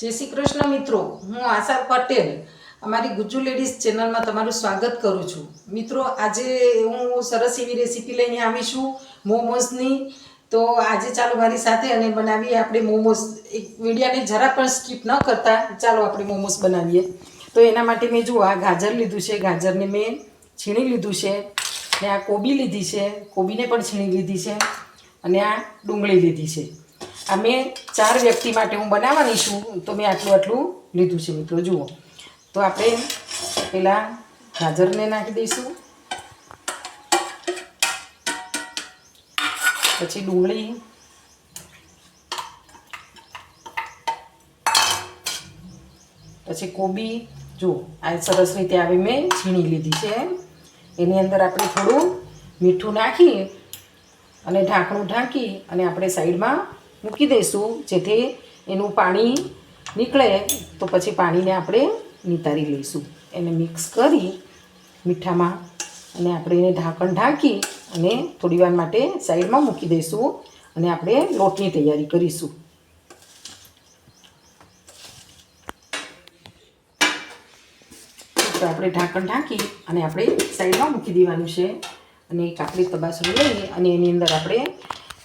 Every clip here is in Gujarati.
જય શ્રી કૃષ્ણ મિત્રો, હું આશા પટેલ. અમારી ગુજ્જુ લેડીઝ ચેનલમાં તમારું સ્વાગત કરું છું. મિત્રો, આજે હું સરસ એવી રેસીપી લઈને આવી છું, મોમોઝની. તો આજે ચાલો મારી સાથે અને બનાવીએ આપણે મોમોઝ. એક વિડીયાને જરા પણ સ્કીપ ન કરતા, ચાલો આપણે મોમોઝ બનાવીએ. તો એના માટે મેં જુઓ, આ ગાજર લીધું છે, ગાજરને મેં છીણી લીધું છે, ને આ કોબી લીધી છે, કોબીને પણ છીણી લીધી છે, અને આ ડુંગળી લીધી છે. આ મેં ચાર વ્યક્તિ માટે હું બનાવવાની છું, તો મેં આટલું આટલું લીધું છે મિત્રો, જુઓ. તો આપણે પહેલાં ગાજરને નાખી દઈશું. પછી ડુંગળી. પછી કોબી. જુઓ, આ સરસ રીતે આવી મેં છીણી લીધી છે. એની અંદર આપણે થોડું મીઠું નાખી અને ઢાંકણું ઢાંકી અને આપણે સાઈડમાં મૂકી દઈશું, જેથી એનું પાણી નીકળે, તો પછી પાણીને આપણે નિતારી લઈશું. એને મિક્સ કરી મીઠામાં અને આપણે એને ઢાંકણ ઢાંકી અને થોડીવાર માટે સાઈડમાં મૂકી દઈશું અને આપણે લોટની તૈયારી કરીશું. તો આપણે ઢાંકણ ઢાંકી અને આપણે સાઈડમાં મૂકી દેવાનું છે. અને એક આપણે તબાસરું લઈ અને એની અંદર આપણે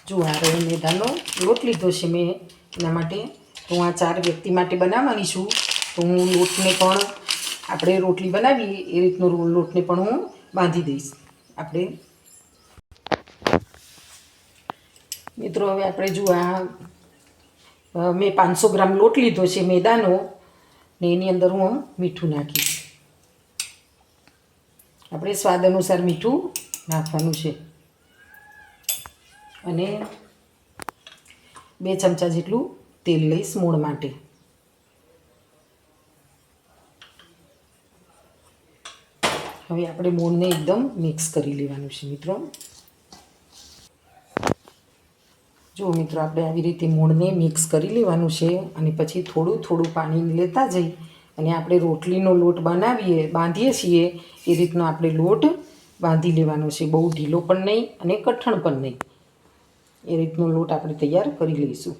જો આ મેદાનો લોટ લીધો છે મેં એના માટે. તો આ ચાર વ્યક્તિ માટે બનાવવાની છું. તો હું લોટને પણ આપણે રોટલી બનાવીએ, એ રીતનો લોટને પણ હું બાંધી દઈશ. આપણે મિત્રો, હવે આપણે જુઆ મેં પાંચસો ગ્રામ લોટ લીધો છે મેદાનો, ને એની અંદર હું મીઠું નાખીશ. આપણે સ્વાદ અનુસાર મીઠું નાખવાનું છે. અને બે ચમચા જેટલું તેલ લઈશ મૂળ માટે. હવે આપણે મૂળને એકદમ મિક્સ કરી લેવાનું છે મિત્રો. જો મિત્રો આપણે આવી રીતે મૂળને મિક્સ કરી લેવાનું છે અને પછી થોડું થોડું પાણી લેતા જઈ અને આપણે રોટલીનો લોટ બનાવીએ, બાંધીએ છીએ, એ રીતનો આપણે લોટ બાંધી લેવાનો છે. બહુ ઢીલો પણ નહીં અને કઠણ પણ નહીં. એ રીતનો લોટ આપણે તૈયાર કરી લઈશું.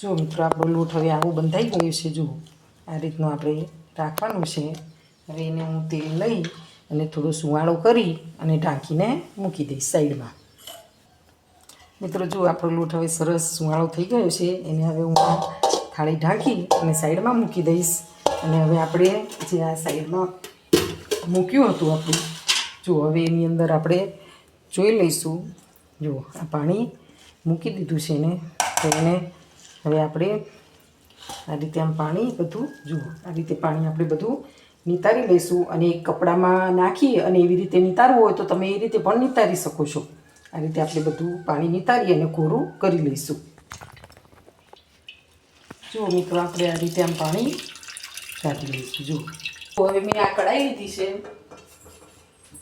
જો મિત્રો, આપણો લોટ હવે આવું બંધાઈ ગયો છે, જુઓ. આ રીતનો આપણે રાખવાનું છે. હવે એને હું તેલ લઈ અને થોડો સુવાળો કરી અને ઢાંકીને મૂકી દઈશ સાઈડમાં. મિત્રો, જો આપણો લોટ હવે સરસ સુવાળો થઈ ગયો છે, એને હવે હું થાળી ઢાંકી અને સાઈડમાં મૂકી દઈશ. અને હવે આપણે જે આ સાઈડમાં મૂક્યું હતું આપણું, જો હવે એની અંદર આપણે જોઈ લઈશું. જુઓ, આ પાણી મૂકી દીધું છે એને. તો એને હવે આપણે આ રીતે આમ પાણી બધું, જુઓ, આ રીતે પાણી આપણે બધું નિતારી લઈશું અને કપડામાં નાખી અને એવી રીતે નિતારવું હોય તો તમે એ રીતે પણ નિતારી શકો છો. આ રીતે આપણે બધું પાણી નિતારી અને કોરું કરી લઈશું. જુઓ મિત્રો, આપણે આ રીતે આમ પાણી કાઢી લઈશું. જુઓ. હવે મેં આ કઢાઈ લીધી છે.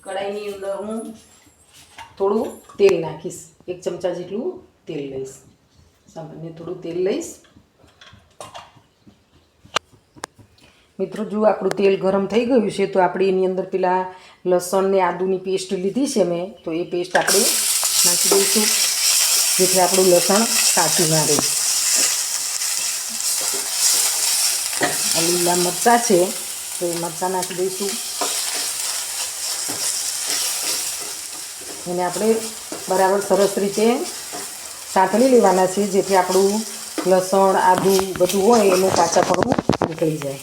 કઢાઈની અંદર હું થોડું તેલ નાખીશ. એક ચમચા જેટલું તેલ લઈશ. સામાન્ય થોડું તેલ લઈશ. મિત્રો, જો આપણું તેલ ગરમ થઈ ગયું છે, તો આપણે એની અંદર પેલા લસણ ને આદુની પેસ્ટ લીધી છે મેં, તો એ પેસ્ટ આપણે નાખી દઈશું. જેથી આપણું લસણ કાચું ના રહે. લીલા મરચાં છે, તો એ મરચાં નાખી દઈશું. એને આપણે બરાબર સરસ રીતે સાંતળી લેવાના છે, જેથી આપણું લસણ, આદુ બધું હોય એનું કાચાપણું નીકળી જાય.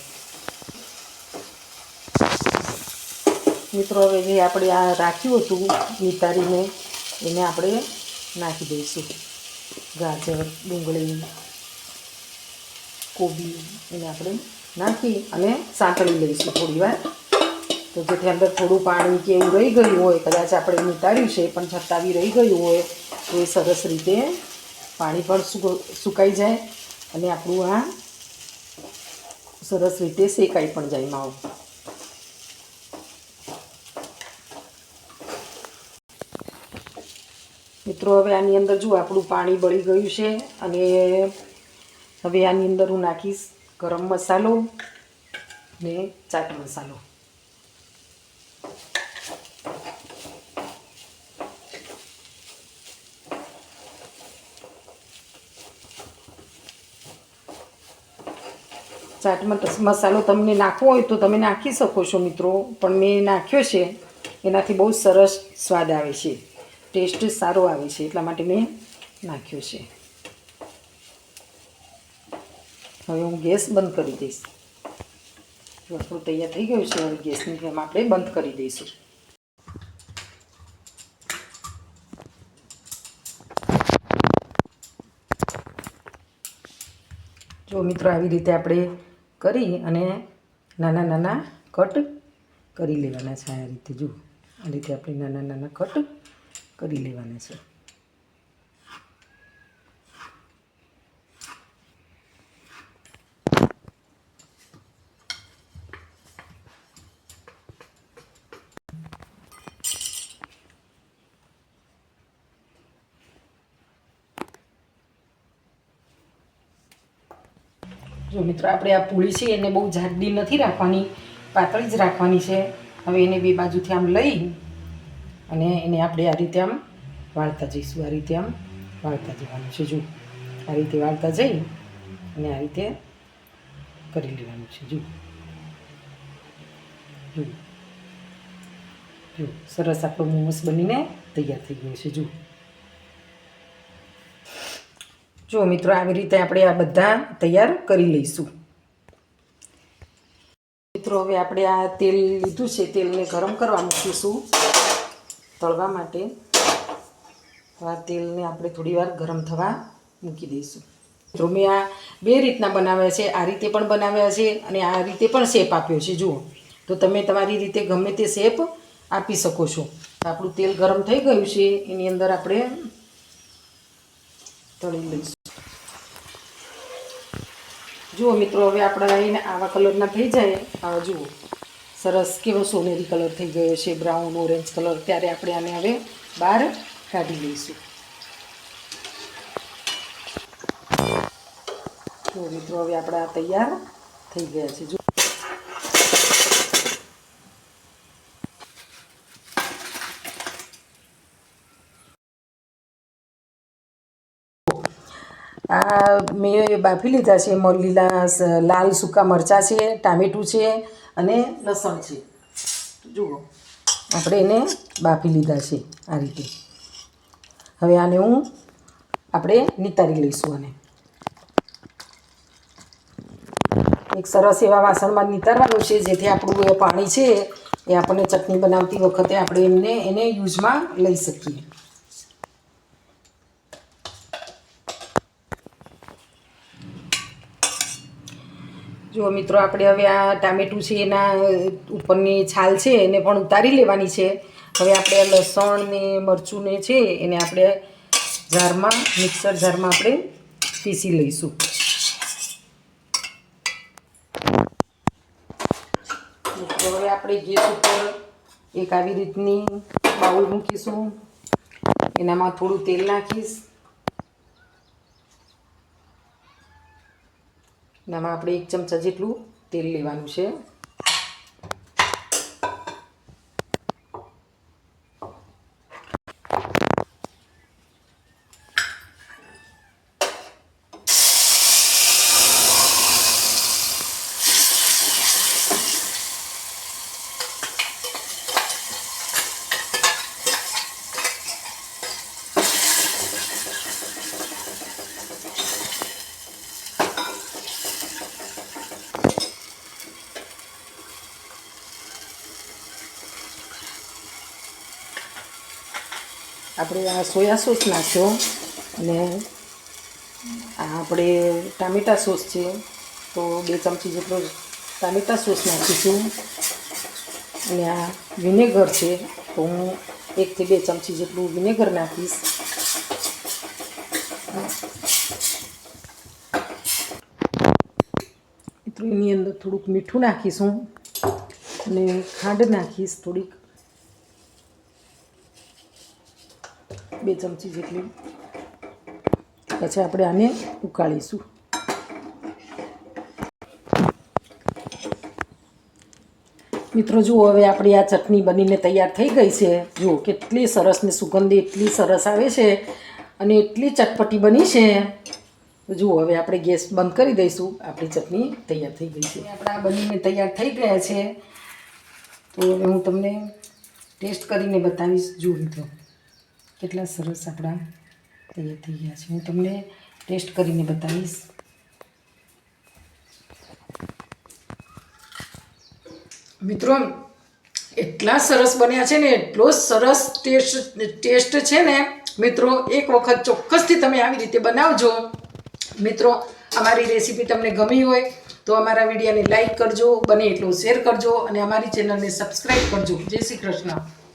મિત્રો, હવે જે આપણે આ રાખ્યું હતું નિતારીને, એને આપણે નાખી દઈશું. ગાજર, ડુંગળી, કોબી એને આપણે નાખી અને સાંકળી લઈશું થોડી વાર તો જેથી અંદર થોડું પાણી કે એવું રહી ગયું હોય, કદાચ આપણે નિતાર્યું છે, પણ છતાવી રહી ગયું હોય, તો એ સરસ રીતે પાણી પણ સુક- સુકાઈ જાય અને આપણું આ સરસ રીતે શેકાઈ પણ જાય માવું. મિત્રો, હવે આની અંદર જુઓ, આપણું પાણી બળી ગયું છે અને હવે આની અંદર હું નાખીશ ગરમ મસાલો ને ચાટ મસાલો. ચાટ મટ- મસાલો તમને નાખવો હોય તો તમે નાખી શકો છો મિત્રો. પણ મેં નાખ્યો છે, એનાથી બહુ સરસ સ્વાદ આવે છે. ટેસ્ટ સારો આવે છે, એટલા માટે મેં નાખ્યો છે. હવે હું ગેસ બંધ કરી દઈશ. આપણું તૈયાર થઈ ગયું છે, હવે ગેસની ફ્લેમ આપણે બંધ કરી દઈશું. જો મિત્રો, આવી રીતે આપણે કરી અને નાના નાના કટ કરી લેવાના છે આ રીતે, જુઓ. આ રીતે આપણે નાના નાના કટ કરી લેવાના છે. જો મિત્રો, આપણે આ પૂળી છે, એને બહુ જાડી નથી રાખવાની, પાતળી જ રાખવાની છે. હવે એને બે બાજુથી આમ લઈ અને એને આપણે આ રીતે આમ વાળતા જઈશું, આ રીતે આમ વાળતા જવાનું છે. જુઓ આ રીતે વાળતા જઈ અને આ રીતે કરી લેવાનું છે. જુઓ જુઓ જુઓ સરસ આપણો મોમોસ બનીને તૈયાર થઈ ગયો છે. જો જો મિત્રો, આવી રીતે આપણે આ બધા તૈયાર કરી લઈશું. મિત્રો, હવે આપણે આ તેલ લીધું છે, તેલને ગરમ કરવા મૂકીશું તળવા માટે. આ તેલને આપણે થોડી વાર ગરમ થવા મૂકી દઈશું. મિત્રો, મેં આ બે રીતના બનાવ્યા છે, આ રીતે પણ બનાવ્યા છે અને આ રીતે પણ શેપ આપ્યો છે. જુઓ, તો તમે તમારી રીતે ગમે તે શેપ આપી શકો છો. આપણું તેલ ગરમ થઈ ગયું છે, એની અંદર આપણે તળી લઈશું. જુઓ મિત્રો, હવે આપણા એને આવા કલરના થઈ જાય. આ જુઓ, સરસ કેવો સોનેરી કલર થઈ ગયો છે, બ્રાઉન, ઓરેન્જ કલર. ત્યારે આપણે આને હવે બહાર કાઢી લઈશું. જુઓ મિત્રો, હવે આપણા તૈયાર થઈ ગયા છે. જુઓ. આ મેં બાફી લીધા છે લીલા લાલ સૂકા મરચાં છે, ટામેટું છે અને લસણ છે. જુઓ, આપણે એને બાફી લીધા છે આ રીતે. હવે આને હું આપણે નિતારી લઈશું આને. એક સરસ એવા વાસણમાં નિતારવાનું છે, જેથી આપણું પાણી છે એ આપણને ચટણી બનાવતી વખતે આપણે એમને, એને યુઝમાં લઈ શકીએ. જો મિત્રો, આપણે હવે આ ટામેટું છે, એના ઉપરની છાલ છે, એને પણ ઉતારી લેવાની છે. હવે આપણે લસણ ને મરચું ને છે, એને આપણે જારમાં, મિક્સર જારમાં આપણે પીસી લઈશું. હવે આપણે ગેસ ઉપર એક આવી રીતની બાઉલ મૂકીશું. એનામાં થોડું તેલ નાખીશ. એનામાં આપણે એક ચમચા જેટલું તેલ લેવાનું છે. આપણે આ સોયા સોસ નાખ્યો અને આ આપણે ટામેટા સોસ છે, તો બે ચમચી જેટલો ટામેટા સોસ નાખીશું. અને આ વિનેગર છે, તો હું એકથી બે ચમચી જેટલું વિનેગર નાખીશ. એની અંદર થોડુંક મીઠું નાખીશું અને ખાંડ નાખીશ થોડીક. બે ચમચી જેટલી. પછી આપણે આને ઉકાળીશું. મિત્રો, જુઓ, હવે આપણી આ ચટણી બનીને તૈયાર થઈ ગઈ છે. જુઓ, કેટલી સરસ ને સુગંધી, એટલી સરસ આવે છે અને એટલી ચટપટી બની છે. જુઓ, હવે આપણે ગેસ બંધ કરી દઈશું. આપણી ચટણી તૈયાર થઈ ગઈ છે. આપણે આ બનીને તૈયાર થઈ ગયા છે. તો હવે હું તમને ટેસ્ટ કરીને બતાવીશ. જુઓ, મિત્રો. કેટલા સરસ આપણા તૈયાર થઈ ગયા છે. હું તમને ટેસ્ટ કરીને બતાવીશ. મિત્રો, એટલા સરસ બન્યા છે ને, એટલો સરસ ટેસ્ટ ટેસ્ટ છે ને, મિત્રો, એક વખત ચોક્કસથી તમે આવી રીતે બનાવજો. મિત્રો, અમારી રેસીપી તમને ગમી હોય તો અમારા વિડીયોને લાઈક કરજો, બને એટલું શેર કરજો અને અમારી ચેનલને સબસ્ક્રાઈબ કરજો. જય શ્રી કૃષ્ણ.